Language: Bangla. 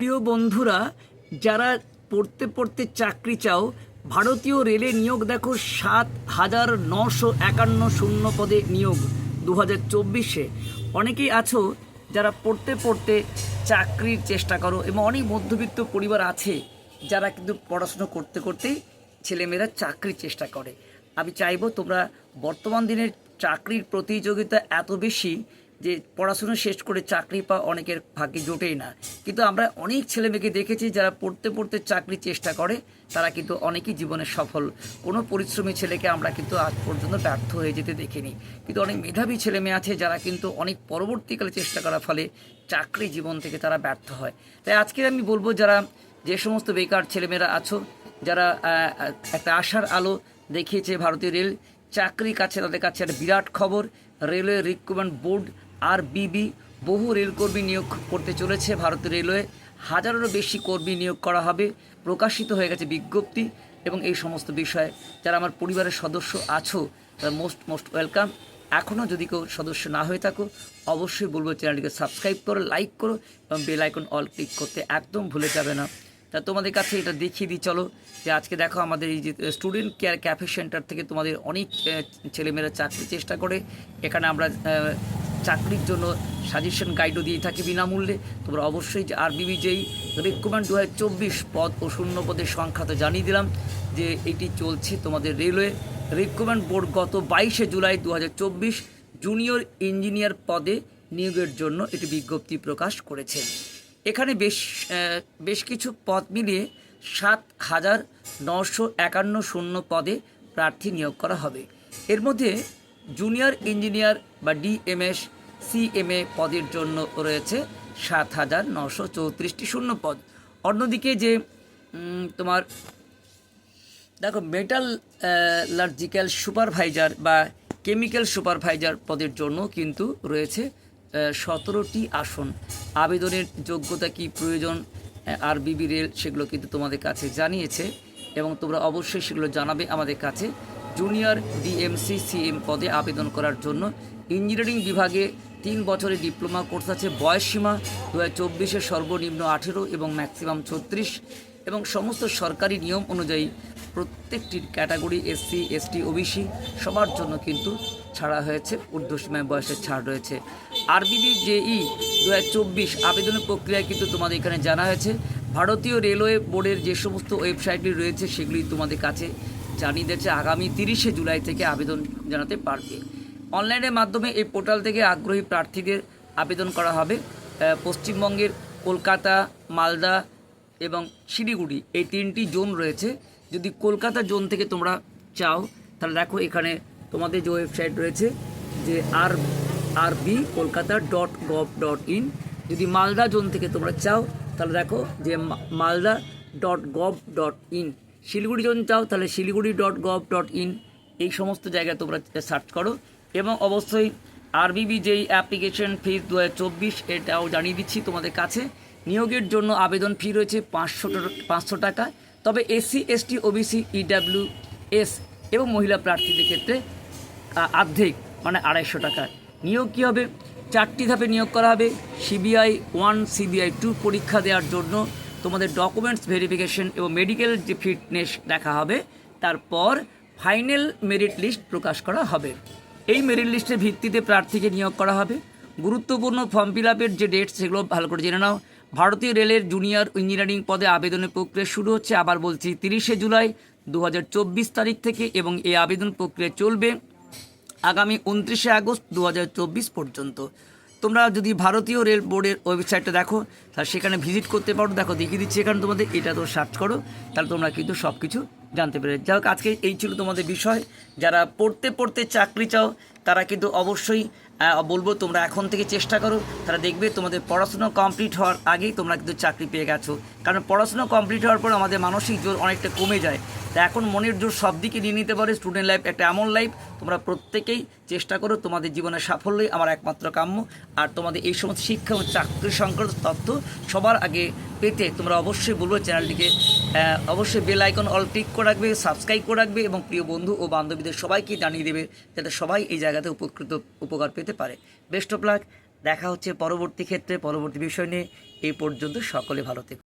প্রিয় বন্ধুরা, যারা পড়তে পড়তে চাকরি চাও, ভারতীয় রেলে নিয়োগ দেখো সাত হাজার নশো একান্ন শূন্য পদে নিয়োগ দু হাজার চব্বিশে। অনেকেই আছো যারা পড়তে পড়তে চাকরির চেষ্টা করো এবং অনেক মধ্যবিত্ত পরিবার আছে যারা কিন্তু পড়াশুনো করতে করতেই ছেলেমেয়েরা চাকরির চেষ্টা করে। আমি চাইব তোমরা বর্তমান দিনের চাকরির প্রতিযোগিতা এত বেশি যে পড়াশুনো শেষ করে চাকরি পাওয়া অনেকের ভাগ্যে জোটেই না। কিন্তু আমরা অনেক ছেলেমেয়েকে দেখেছি যারা পড়তে পড়তে চাকরি চেষ্টা করে, তারা কিন্তু অনেকেই জীবনে সফল। কোনো পরিশ্রমী ছেলেকে আমরা কিন্তু আজ পর্যন্ত ব্যর্থ হয়ে যেতে দেখিনি। কিন্তু অনেক মেধাবী ছেলে মেয়ে আছে যারা কিন্তু অনেক পরবর্তীকালে চেষ্টা করার ফলে চাকরি জীবন থেকে তারা ব্যর্থ হয়। তাই আজকে আমি বলব যারা যে সমস্ত বেকার ছেলেমেয়েরা আছো, যারা একটা আশার আলো দেখিয়েছে ভারতীয় রেল, চাকরি কাছে তাদের কাছে একটা বিরাট খবর, রেলওয়ে রিক্রুটমেন্ট বোর্ড আর বিবি বহু রেলকর্মী নিয়োগ করতে চলেছে। ভারতীয় রেলওয়ে হাজারেরও বেশি কর্মী নিয়োগ করা হবে। প্রকাশিত হয়ে গেছে বিজ্ঞপ্তি এবং এই সমস্ত বিষয়ে যারা আমার পরিবারের সদস্য আছো, তারা মোস্ট মোস্ট ওয়েলকাম এখনও যদি কেউ সদস্য না হয়ে থাকো, অবশ্যই বলব চ্যানেলটিকে সাবস্ক্রাইব করো লাইক করো এবং বেল আইকন অল ক্লিক করতে একদম ভুলে যাবে না। তা তোমাদের কাছে এটা দেখিয়ে দিই, চলো। যে আজকে দেখো আমাদের এই যে স্টুডেন্ট কেয়ার ক্যাফে সেন্টার থেকে তোমাদের অনেক ছেলেমেয়েরা চাকরির চেষ্টা করে। এখানে আমরা চাকরির জন্য সাজেশন গাইডও দিয়ে থাকি বিনামূল্যে। তোমরা অবশ্যই যে আরবিবি যেই রিক্রুটমেন্ট দু চব্বিশ পদ ও শূন্য পদের সংখ্যা তো জানিয়ে দিলাম যে এটি চলছে তোমাদের রেলওয়ে। রিক্রুটমেন্ট বোর্ড গত বাইশে জুলাই দু হাজার চব্বিশ জুনিয়র ইঞ্জিনিয়ার পদে নিয়োগের জন্য এটি বিজ্ঞপ্তি প্রকাশ করেছে। এখানে বেশ বেশ কিছু পদ মিলিয়ে সাত হাজার নশো একান্ন শূন্য পদে প্রার্থী নিয়োগ করা হবে। এর মধ্যে জুনিয়র ইঞ্জিনিয়ার বা ডিএমএস, সিএমএ পদের জন্য রয়েছে সাত হাজার নশো চৌত্রিশটি শূন্য পদ। অন্যদিকে যে তোমার, দেখো মেটাল লার্জিক্যাল সুপারভাইজার বা কেমিক্যাল সুপারভাইজার পদের জন্য কিন্তু রয়েছে সতেরোটি আসন। আবেদনের যোগ্যতা কি প্রয়োজন আর বিবি রেল সেগুলো কিন্তু তোমাদের কাছে জানিয়েছে এবং তোমরা অবশ্যই সেগুলো জানাবে আমাদের কাছে। জুনিয়র ডিএমসি সিএম পদে আবেদন করার জন্য ইঞ্জিনিয়ারিং বিভাগে তিন বছরের ডিপ্লোমা কোর্স আছে। বয়সসীমা দু হাজার সর্বনিম্ন আঠেরো এবং ম্যাক্সিমাম ছত্রিশ এবং সমস্ত সরকারি নিয়ম অনুযায়ী প্রত্যেকটি ক্যাটাগরি এসসি, এসটি, ওবিসি সবার জন্য কিন্তু ছাড়া হয়েছে। ঊর্ধ্বসীমায় বয়সের ছাড় রয়েছে। আরবিবি জেই দু হাজার চব্বিশ আবেদনের প্রক্রিয়া কিন্তু তোমাদের এখানে জানা হয়েছে। ভারতীয় রেলওয়ে বোর্ডের যে সমস্ত ওয়েবসাইটগুলি রয়েছে, সেগুলি তোমাদের কাছে জানিয়ে দিয়েছে, আগামী তিরিশে জুলাই থেকে আবেদন জানাতে পারবে। অনলাইনের মাধ্যমে এই পোর্টাল থেকে আগ্রহী প্রার্থীদের আবেদন করা হবে। পশ্চিমবঙ্গের কলকাতা, মালদা এবং শিলিগুড়ি এই তিনটি জোন রয়েছে। যদি কলকাতা জোন থেকে তোমরা চাও, তাহলে দেখো এখানে তোমাদের যে ওয়েবসাইট রয়েছে, যে R R B Kolkata dot gov dot in. যদি মালদা জোন থেকে তোমরা চাও তাহলে দেখো যে Malda dot gov dot in. Siliguri যদি চাও তাহলে Siliguri dot gov dot in, এই সমস্ত জায়গায় তোমরা সার্চ করো। এবং অবশ্যই আরবিবি যেই অ্যাপ্লিকেশন ফিস দু হাজার চব্বিশ, এটাও জানিয়ে দিচ্ছি তোমাদের কাছে। নিয়োগের জন্য আবেদন ফি রয়েছে পাঁচশো পাঁচশো টাকা। তবে SC ST OBC EW S এবং মহিলা প্রার্থীদের ক্ষেত্রে অর্ধেক মানে আড়াইশো টাকা। নিয়োগ কী হবে? চারটি ধাপে নিয়োগ করা হবে, সিবিআই ওয়ান, সিবিআই টু পরীক্ষা দেওয়ার জন্য তোমাদের ডকুমেন্টস ভেরিফিকেশন এবং মেডিকেল যে ফিটনেস দেখা হবে, তারপর ফাইনাল মেরিট লিস্ট প্রকাশ করা হবে। এই মেরিট লিস্টের ভিত্তিতে প্রার্থীকে নিয়োগ করা হবে। গুরুত্বপূর্ণ ফর্ম ফিল আপের যে ডেট সেগুলো ভালো করে জেনে নাও। ভারতীয় রেলের জুনিয়র ইঞ্জিনিয়ারিং পদে আবেদনের প্রক্রিয়া শুরু হচ্ছে, আবার বলছি তিরিশে জুলাই দু হাজার চব্বিশ তারিখ থেকে এবং এই আবেদন প্রক্রিয়া চলবে। আগামী উনত্রিশে আগস্ট দু হাজার চব্বিশ পর্যন্ত। তোমরা যদি ভারতীয় রেল বোর্ডের ওয়েবসাইটটা দেখো, তাহলে সেখানে ভিজিট করতে পারো। দেখো, দেখিয়ে দিচ্ছি এখানে তোমাদের, এটা তো সার্চ করো, তাহলে তোমরা কিন্তু সব কিছু জানতে পেরে যাই হোক আজকে এই ছিল তোমাদের বিষয়। যারা পড়তে পড়তে চাকরি চাও তারা কিন্তু অবশ্যই বলব তোমরা এখন থেকে চেষ্টা করো, তারা দেখবে তোমাদের পড়াশোনা কমপ্লিট হওয়ার আগেই তোমরা কিন্তু চাকরি পেয়ে গেছো। কারণ পড়াশোনা কমপ্লিট হওয়ার পর আমাদের মানসিক জোর অনেকটা কমে যায়। তা এখন মনের জোর সব দিকে নিয়ে নিতে পারে স্টুডেন্ট লাইফ একটা এমন লাইফ তোমরা প্রত্যেকেই চেষ্টা করো তোমাদের জীবনের সাফল্যই আমার একমাত্র কাম্য। আর তোমাদের এই সমস্ত শিক্ষা ও চাকরি সংক্রান্ত তথ্য সবার আগে পেতে তোমরা অবশ্যই বলব চ্যানেলটিকে অবশ্যই বেল আইকন অল ক্লিক করে রাখবে সাবস্ক্রাইব করে রাখবে এবং প্রিয় বন্ধু ও বান্ধবীদের সবাইকে জানিয়ে দেবে, যাতে সবাই এই জায়গাতে উপকৃত উপকার পেতে পারে। বেস্ট অফ লাক, দেখা হচ্ছে পরবর্তী ক্ষেত্রে, পরবর্তী বিষয় নিয়ে। এই পর্যন্ত সকলে ভালো থেকো।